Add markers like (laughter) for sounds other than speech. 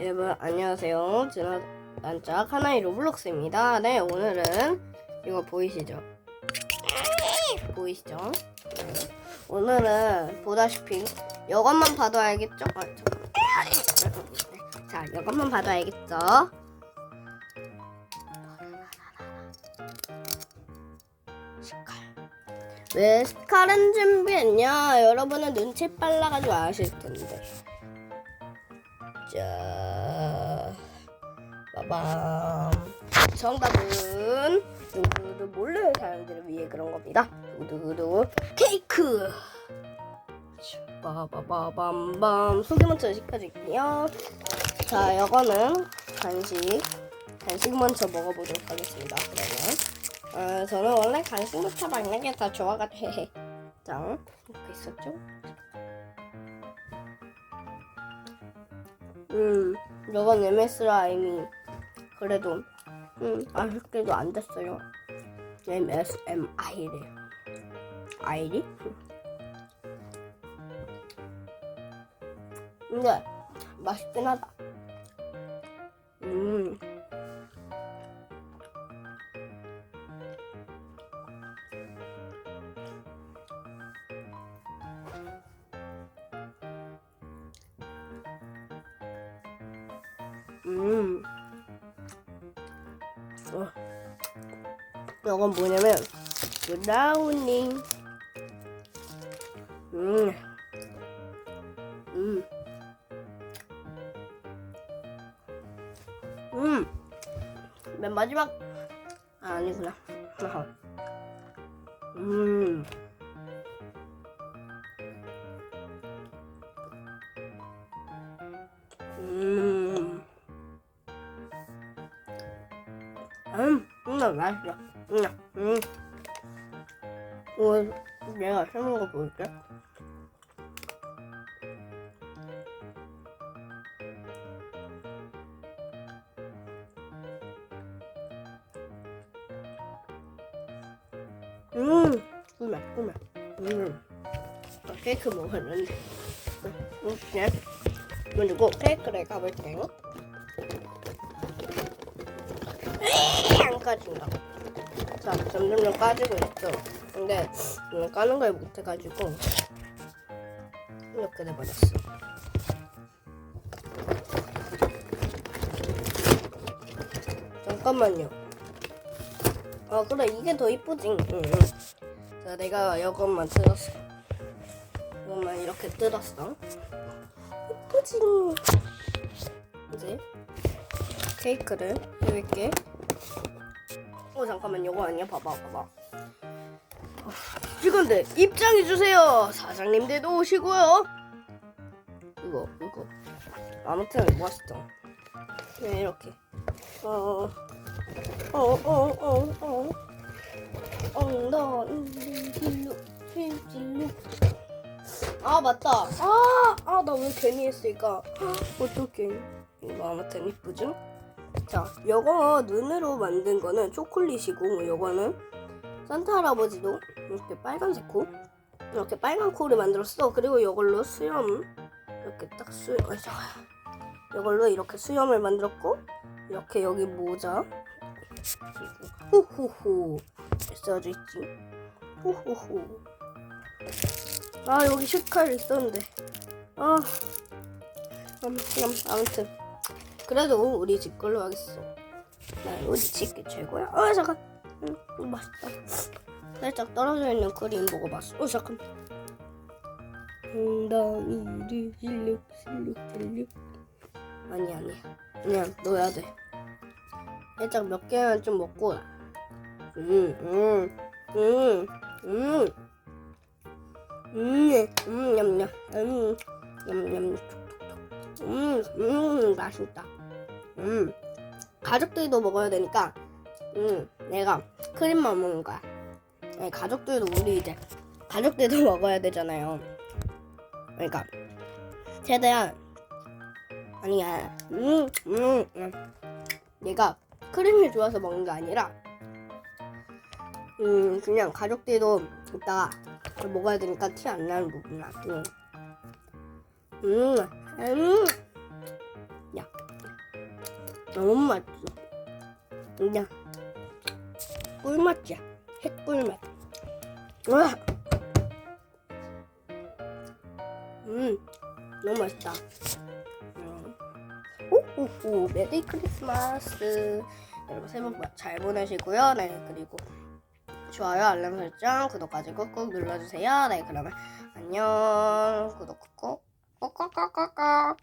여러분 안녕하세요. 저는 난짝 하나의 로블록스입니다. 네 오늘은 이거 보이시죠? 보이시죠? 네. 오늘은 보다시피 이것만 봐도 알겠죠? 아. 자 이것만 봐도 알겠죠? 왜 스칼은 준비했냐? 여러분은 눈치 빨라가지고 아실 텐데. 자, 빠밤. 정답은 두두두 몰래 사람들을 위해 그런 겁니다. 두두두 케이크. 빠바바밤밤 소개 먼저 시켜줄게요. 자, 이거는 간식. 간식 먼저 먹어보도록 하겠습니다. 그러면 어, 저는 원래 간식부터 먹는 게더 좋아가지고 자, 이렇게 있었죠? 음, 이건 MS 라임이 그래도 음, 아쉽게도 안 됐어요. MSMI래요. 아이리? 근데 맛있긴 하다. 음. 음. 어. 이건 뭐냐면 브라우니. 음. 음. 음. 맨 마지막 아, 아니구나. (laughs) 음. 음, 음, 맛있어. 음, 음. 어, 내가 해먹은 거 볼게. 음, 꿀맛, 꿀맛. 음. 어, 케이크 먹었는데. 음, 이렇게. 그리고 케이크를 가볼게요. 안 까진다. 자, 점점점 까지고 있어. 근데 오늘 까는 걸 못해가지고 이렇게 돼버렸어. 잠깐만요. 아 그래 이게 더 이쁘지. 응, 응. 자 내가 이것만 뜯었어. 이것만 이렇게 뜯었어. 이쁘지. 이제 케이크를 이렇게 어 잠깐만 요거 아니야? 봐봐 봐봐. 어, 이건데 입장해 주세요. 사장님들도 오시고요. 이거 이거. 아무튼 멋있죠 네 이렇게. 어, 어 어 어어어 엉덩이 질룩 질룩 아 맞다. 아 아 나 왜 괜히 했을까. 어떡해. 이거 아무튼 이쁘죠 자, 요거 눈으로 만든 거는 초콜릿이고 요거는 산타 할아버지도 이렇게 빨간색 코 이렇게 빨간 코를 만들었어. 그리고 요걸로 수염 이렇게 딱 수염 아, 잠깐. 요걸로 이렇게 수염을 만들었고 이렇게 여기 모자 호호호 써져 있지. 호호호. 아 여기 슈칼 있었는데 아 음, 음, 아무튼 그래도 우리 집 걸로 하겠어. 나 우리 집게 최고야. 어 잠깐. 응, 이거 맛있다. 살짝 떨어져 있는 크림 먹어봤어. 어 잠깐. 엉덩이를 실룩 실룩 실룩. 아니 아니. 그냥 넣어야 돼. 살짝 몇 개만 좀 먹고. 음, 음, 음, 음, 음, 음, 냠냠, 음, 냠냠, 음, 음, 맛있다. 음, 가족들도 먹어야 되니까, 음, 내가 크림만 먹는 거야. 네, 가족들도 우리 이제 가족들도 (laughs) 먹어야 되잖아요. 그러니까 최대한 아니야. 음, 음, 음. 내가 크림이 좋아서 먹는 게 아니라, 음, 그냥 가족들도 이따가 먹어야 되니까 티 안 나는 부분이야. 음, 음, 음. 야, 너무 맛있어. 그냥 꿀맛이야. 핵꿀맛. 와. 음, 너무 맛있다. 음. 오오오 메리 크리스마스. 여러분 새해 복 잘 보내시고요. 네 그리고 좋아요, 알람 설정, 구독까지 꾹꾹 눌러주세요. 네 그러면 안녕. 구독 꾹꾹 꾹꾹꾹꾹꾹.